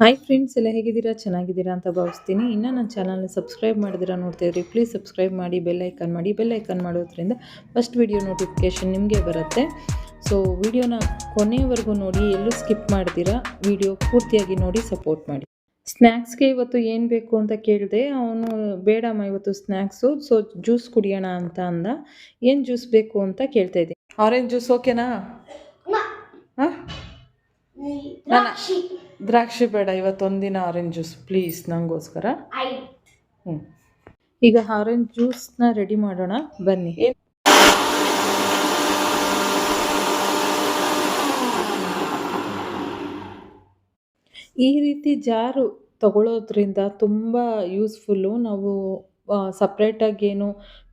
Hi friends ಎಲ್ಲ ಹೇಗಿದ್ದೀರಾ? ಚೆನ್ನಾಗಿದ್ದೀರಾ ಅಂತ ಭಾವಿಸ್ತೀನಿ. ಇನ್ನೂ ನನ್ನ ಚಾನಲ್ನ ಸಬ್ಸ್ಕ್ರೈಬ್ ಮಾಡಿದಿರಾ ನೋಡ್ತಾ ಇದ್ರಿ ಪ್ಲೀಸ್ ಸಬ್ಸ್ಕ್ರೈಬ್ ಮಾಡಿ ಬೆಲ್ ಐಕನ್ ಮಾಡಿ. ಬೆಲ್ ಐಕನ್ ಮಾಡೋದ್ರಿಂದ ಫಸ್ಟ್ ವಿಡಿಯೋ ನೋಟಿಫಿಕೇಷನ್ ನಿಮಗೆ ಬರುತ್ತೆ. ಸೊ ವಿಡಿಯೋನ ಕೊನೆಯವರೆಗೂ ನೋಡಿ ಎಲ್ಲೂ ಸ್ಕಿಪ್ ಮಾಡ್ತೀರಾ ವಿಡಿಯೋ ಪೂರ್ತಿಯಾಗಿ ನೋಡಿ ಸಪೋರ್ಟ್ ಮಾಡಿ. ಸ್ನ್ಯಾಕ್ಸ್ಗೆ ಇವತ್ತು ಏನು ಬೇಕು ಅಂತ ಕೇಳಿದೆ. ಅವನು ಬೇಡಮ್ಮ ಇವತ್ತು ಸ್ನ್ಯಾಕ್ಸು ಸೊ ಜ್ಯೂಸ್ ಕುಡಿಯೋಣ ಅಂತ ಅಂದ. ಏನು ಜ್ಯೂಸ್ ಬೇಕು ಅಂತ ಕೇಳ್ತಾ ಇದ್ದೆ. ಆರೆಂಜ್ ಜ್ಯೂಸ್ ಓಕೆನಾ ಹಾಂ? ದ್ರಾಕ್ಷಿ ಬೇಡ ಇವತ್ತೊಂದಿನ ಆರೆಂಜ್ ಜ್ಯೂಸ್ ಪ್ಲೀಸ್ ನನಗೋಸ್ಕರ ಆಯ್ತು ಹ್ಞೂ ಈಗ ಆರೆಂಜ್ ಜ್ಯೂಸ್ನ ರೆಡಿ ಮಾಡೋಣ ಬನ್ನಿ. ಈ ರೀತಿ ಜಾರು ತಗೊಳ್ಳೋದ್ರಿಂದ ತುಂಬ ಯೂಸ್ಫುಲ್ಲು ನಾವು ಸಪ್ರೇಟಾಗಿ ಏನು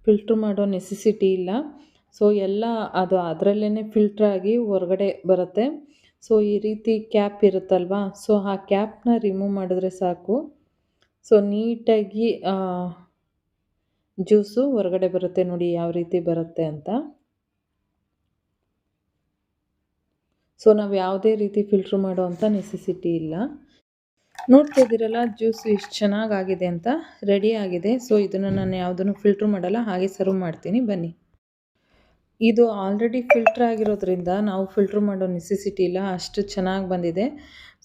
ಫಿಲ್ಟ್ರ್ ಮಾಡೋ ನೆಸೆಸಿಟಿ ಇಲ್ಲ. ಸೊ ಎಲ್ಲ ಅದು ಅದರಲ್ಲೇ ಫಿಲ್ಟ್ರಾಗಿ ಹೊರಗಡೆ ಬರುತ್ತೆ. ಸೊ ಈ ರೀತಿ ಕ್ಯಾಪ್ ಇರುತ್ತಲ್ವಾ? ಸೊ ಆ ಕ್ಯಾಪ್ನ ರಿಮೂವ್ ಮಾಡಿದ್ರೆ ಸಾಕು. ಸೊ ನೀಟಾಗಿ ಜ್ಯೂಸು ಹೊರಗಡೆ ಬರುತ್ತೆ ನೋಡಿ ಯಾವ ರೀತಿ ಬರುತ್ತೆ ಅಂತ. ಸೊ ನಾವು ಯಾವುದೇ ರೀತಿ ಫಿಲ್ಟ್ರ್ ಮಾಡೋ ಅಂಥ ನೆಸೆಸಿಟಿ ಇಲ್ಲ. ನೋಡ್ತಾ ಇದ್ದೀರಲ್ಲ ಜ್ಯೂಸ್ ಇಷ್ಟು ಚೆನ್ನಾಗಾಗಿದೆ ಅಂತ ರೆಡಿ ಆಗಿದೆ. ಸೊ ಇದನ್ನು ನಾನು ಯಾವುದನ್ನು ಫಿಲ್ಟ್ರ್ ಮಾಡಲ್ಲ, ಹಾಗೆ ಸರ್ವ್ ಮಾಡ್ತೀನಿ. ಬನ್ನಿ. ಇದು ಆಲ್ರೆಡಿ ಫಿಲ್ಟ್ರ್ ಆಗಿರೋದ್ರಿಂದ ನಾವು ಫಿಲ್ಟ್ರ್ ಮಾಡೋ ನೆಸೆಸಿಟಿ ಇಲ್ಲ, ಅಷ್ಟು ಚೆನ್ನಾಗಿ ಬಂದಿದೆ.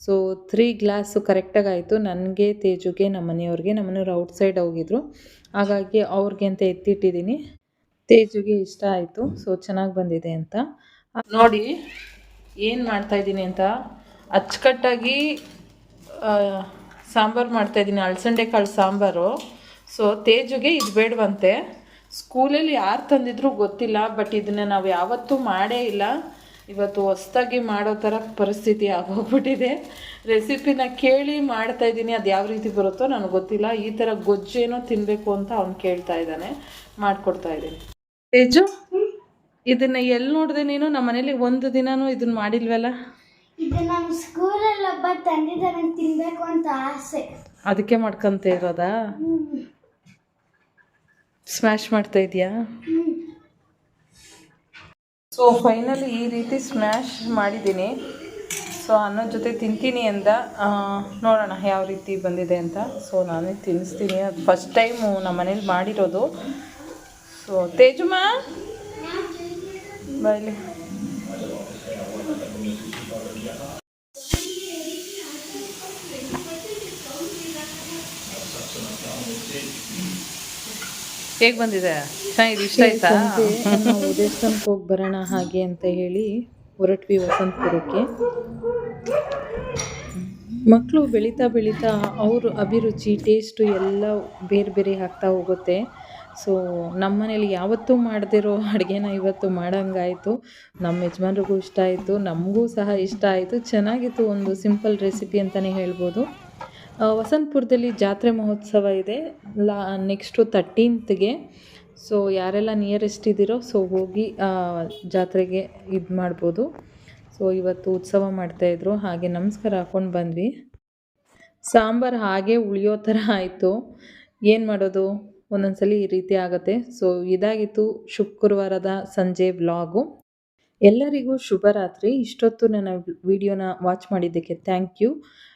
ಸೊ ತ್ರೀ ಗ್ಲಾಸು ಕರೆಕ್ಟಾಗಿ ಆಯಿತು. ನನಗೆ, ತೇಜುಗೆ ನಮ್ಮ ಮನೆಯವ್ರಿಗೆ ನಮ್ಮ ಮನೆಯವ್ರು ಔಟ್ಸೈಡ್ ಹೋಗಿದ್ರು. ಹಾಗಾಗಿ ಅವ್ರಿಗೆ ಅಂತ ಎತ್ತಿಟ್ಟಿದ್ದೀನಿ ತೇಜುಗೆ ಇಷ್ಟ ಆಯಿತು. ಸೊ ಚೆನ್ನಾಗಿ ಬಂದಿದೆ ಅಂತ. ನೋಡಿ, ಏನು ಮಾಡ್ತಾಯಿದ್ದೀನಿ ಅಂತ. ಅಚ್ಚುಕಟ್ಟಾಗಿ ಸಾಂಬಾರು ಮಾಡ್ತಾಯಿದ್ದೀನಿ ಅಳಸಂಡೆ ಕಾಳು ಸಾಂಬಾರು. ಸೊ ತೇಜುಗೆ ಇದು ಬೇಡವಂತೆ. ಸ್ಕೂಲಲ್ಲಿ ಯಾರು ತಂದಿದ್ರು ಗೊತ್ತಿಲ್ಲ ಬಟ್ ಇದನ್ನ ನಾವು ಯಾವತ್ತೂ ಮಾಡೇ ಇಲ್ಲ. ಇವತ್ತು ಹೊಸ್ದಾಗಿ ಮಾಡೋ ಥರ ಪರಿಸ್ಥಿತಿ ಆಗೋಗ್ಬಿಟ್ಟಿದೆ. ರೆಸಿಪಿನ ಕೇಳಿ ಮಾಡ್ತಾ ಇದ್ದೀನಿ ಅದು ಯಾವ ರೀತಿ ಬರುತ್ತೋ ನನಗೆ ಗೊತ್ತಿಲ್ಲ. ಈ ಥರ ಗೊಜ್ಜೇನೋ ತಿನ್ನಬೇಕು ಅಂತ ಅವ್ನು ಕೇಳ್ತಾ ಇದ್ದಾನೆ. ಮಾಡಿಕೊಡ್ತಾ ಇದ್ದೀನಿ. ಏಜು ಇದನ್ನ ಎಲ್ಲಿ ನೋಡಿದೆ ನೀನು? ನಮ್ಮ ಮನೇಲಿ ಒಂದು ದಿನನೂ ಇದನ್ನ ಮಾಡಿಲ್ವಲ್ಲ? ಸ್ಕೂಲಲ್ಲಿ ಒಬ್ಬ ಅಂತ ಆಸೆ. ಅದಕ್ಕೆ ಮಾಡ್ಕೊಂತ ಇರೋದಾ? ಸ್ಮ್ಯಾಶ್ ಮಾಡ್ತಾ ಇದೆಯಾ? ಸೊ ಫೈನಲಿ ಈ ರೀತಿ ಸ್ಮ್ಯಾಶ್ ಮಾಡಿದ್ದೀನಿ. ಸೊ ಅನ್ನ ಜೊತೆ ತಿಂತೀನಿ ಅಂದ. ನೋಡೋಣ ಯಾವ ರೀತಿ ಬಂದಿದೆ ಅಂತ. ಸೊ ನಾನೇ ತಿನ್ನಿಸ್ತೀನಿ ಅದು ಫಸ್ಟ್ ಟೈಮು ನಮ್ಮ ಮನೇಲಿ ಮಾಡಿರೋದು. ಸೊ ತೇಜುಮಾ? ಬಾಯ್ಲಿ ಹೇಗೆ ಬಂದಿದೆ? ಚೆನ್ನಾಗಿದೆ ಇಷ್ಟ ಆಯ್ತಾ? ನಾವು ದೇವಸ್ಥಾನಕ್ಕೆ ಹೋಗಿ ಬರೋಣ ಹಾಗೆ ಅಂತ ಹೇಳಿ ಹೊರಟ್ವಿ ವಸಂತಪುರಕ್ಕೆ. ಮಕ್ಕಳು ಬೆಳೀತಾ ಬೆಳೀತಾ ಅವರು ಅಭಿರುಚಿ ಟೇಸ್ಟು ಎಲ್ಲ ಬೇರೆ ಬೇರೆ ಹಾಕ್ತಾ ಹೋಗುತ್ತೆ. ಸೊ ನಮ್ಮ ಮನೇಲಿ ಯಾವತ್ತೂ ಮಾಡದಿರೋ ಅಡುಗೆನ ಇವತ್ತು ಮಾಡೋಂಗಾಯಿತು. ನಮ್ಮ ಯಜಮಾನ್ರಿಗೂ ಇಷ್ಟ ಆಯಿತು ನಮಗೂ ಸಹ ಇಷ್ಟ ಆಯಿತು. ಚೆನ್ನಾಗಿತ್ತು ಒಂದು ಸಿಂಪಲ್ ರೆಸಿಪಿ ಅಂತಲೇ ಹೇಳ್ಬೋದು. ವಸಂತಪುರದಲ್ಲಿ ಜಾತ್ರೆ ಮಹೋತ್ಸವ ಇದೆ. ಲಾ ನೆಕ್ಸ್ಟು ತರ್ಟೀನ್ತ್ಗೆ ಸೊ ಯಾರೆಲ್ಲ ನಿಯರೆಸ್ಟ್ ಇದ್ದೀರೋ ಸೊ ಹೋಗಿ ಜಾತ್ರೆಗೆ ಇದು ಮಾಡ್ಬೋದು. ಸೊ ಇವತ್ತು ಉತ್ಸವ ಮಾಡ್ತಾಯಿದ್ರು ಹಾಗೆ ನಮಸ್ಕಾರ ಹಾಕ್ಕೊಂಡು ಬಂದ್ವಿ. ಸಾಂಬಾರು ಹಾಗೆ ಉಳಿಯೋ ಥರ ಆಯಿತು. ಏನು ಮಾಡೋದು? ಒಂದೊಂದ್ಸಲಿ ಈ ರೀತಿ ಆಗುತ್ತೆ. ಸೊ ಇದಾಗಿತ್ತು ಶುಕ್ರವಾರದ ಸಂಜೆ ವ್ಲಾಗು ಎಲ್ಲರಿಗೂ ಶುಭರಾತ್ರಿ. ಇಷ್ಟೊತ್ತು ನನ್ನ ವಿಡಿಯೋನ ವಾಚ್ ಮಾಡಿದ್ದಕ್ಕೆ ಥ್ಯಾಂಕ್ ಯು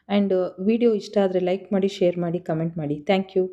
ಆ್ಯಂಡ್ ವಿಡಿಯೋ ಇಷ್ಟ ಆದರೆ ಲೈಕ್ ಮಾಡಿ ಶೇರ್ ಮಾಡಿ ಕಮೆಂಟ್ ಮಾಡಿ. Thank you.